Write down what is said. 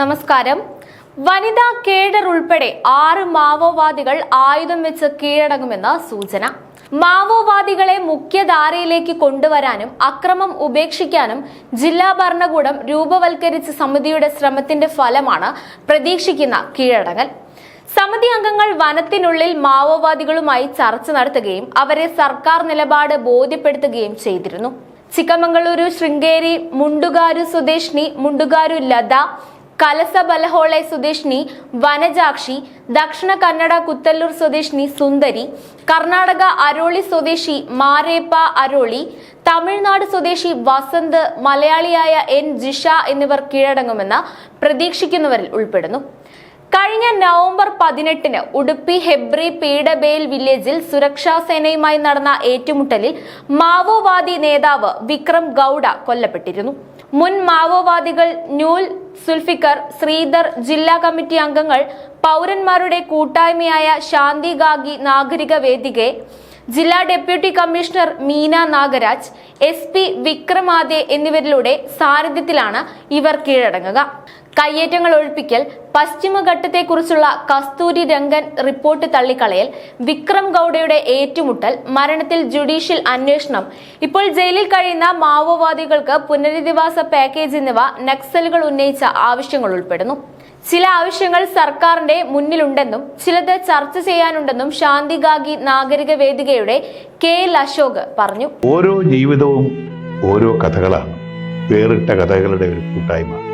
നമസ്കാരം. വനിതാ കേഡർ ഉൾപ്പെടെ ആറ് മാവോവാദികൾ ആയുധം വെച്ച് കീഴടങ്ങുമെന്ന സൂചന. മാവോവാദികളെ മുഖ്യധാരയിലേക്ക് കൊണ്ടുവരാനും അക്രമം ഉപേക്ഷിക്കാനും ജില്ലാ ഭരണകൂടം രൂപവൽക്കരിച്ച സമിതിയുടെ ശ്രമത്തിന്റെ ഫലമാണ് പ്രതീക്ഷിക്കുന്ന കീഴടങ്ങൽ. സമിതി അംഗങ്ങൾ വനത്തിനുള്ളിൽ മാവോവാദികളുമായി ചർച്ച നടത്തുകയും അവരെ സർക്കാർ നിലപാട് ബോധ്യപ്പെടുത്തുകയും ചെയ്തിരുന്നു. ചിക്കമംഗളൂരു ശൃംഗേരി മുണ്ടുകാരു സ്വദേശിനി മുണ്ടുകാരു ലത കലസ ബലഹോളെ സ്വദേശിനി വനജാക്ഷി ദക്ഷിണ കന്നഡ കുത്തല്ലൂർ സ്വദേശിനി സുന്ദരി കർണാടക അരോളി സ്വദേശി മാരേപ്പ അരോളി തമിഴ്നാട് സ്വദേശി വസന്ത് മലയാളിയായ എൻ ജിഷ എന്നിവർ കീഴടങ്ങുമെന്ന് പ്രതീക്ഷിക്കുന്നവരിൽ ഉൾപ്പെടുന്നു. കഴിഞ്ഞ നവംബർ പതിനെട്ടിന് ഉടുപ്പി ഹെബ്രി പീഡബേൽ വില്ലേജിൽ സുരക്ഷാ സേനയുമായി നടന്ന ഏറ്റുമുട്ടലിൽ മാവോവാദി നേതാവ് വിക്രം ഗൌഡ കൊല്ലപ്പെട്ടിരുന്നു. മുൻ മാവോവാദികൾ ന്യൂൽ സുൽഫിക്കർ ശ്രീധർ ജില്ലാ കമ്മിറ്റി അംഗങ്ങൾ പൗരന്മാരുടെ കൂട്ടായ്മയായ ശാന്തിഗാഗി നാഗരിക വേദികെ ജില്ലാ deputy commissioner Meena Nagaraj S P വിക്രമാദെ എന്നിവരിലൂടെ സാന്നിധ്യത്തിലാണ് ഇവർ കീഴടങ്ങുക. കയ്യേറ്റങ്ങൾ ഒഴിപ്പിക്കൽ പശ്ചിമഘട്ടത്തെക്കുറിച്ചുള്ള കസ്തൂരി രംഗൻ റിപ്പോർട്ട് തള്ളിക്കളയൽ വിക്രം ഗൌഡയുടെ ഏറ്റുമുട്ടൽ മരണത്തിൽ ജുഡീഷ്യൽ അന്വേഷണം. ഇപ്പോൾ ജയിലിൽ കഴിയുന്ന മാവോവാദികൾക്ക് പുനരധിവാസ പാക്കേജ് എന്നിവ നക്സലുകൾ ഉന്നയിച്ച ആവശ്യങ്ങൾ ഉൾപ്പെടുന്നു. ചില ആവശ്യങ്ങൾ സർക്കാരിന്റെ മുന്നിലുണ്ടെന്നും ചിലത് ചർച്ച ചെയ്യാനുണ്ടെന്നും ശാന്തിഗാഗി നാഗരിക വേദികയുടെ കെ എൽ അശോക് പറഞ്ഞു. ഓരോ ജീവിതവും ഓരോ കഥകളാണ്. വേറിട്ട കഥകളുടെ ഒരു കൂട്ടായ്മ.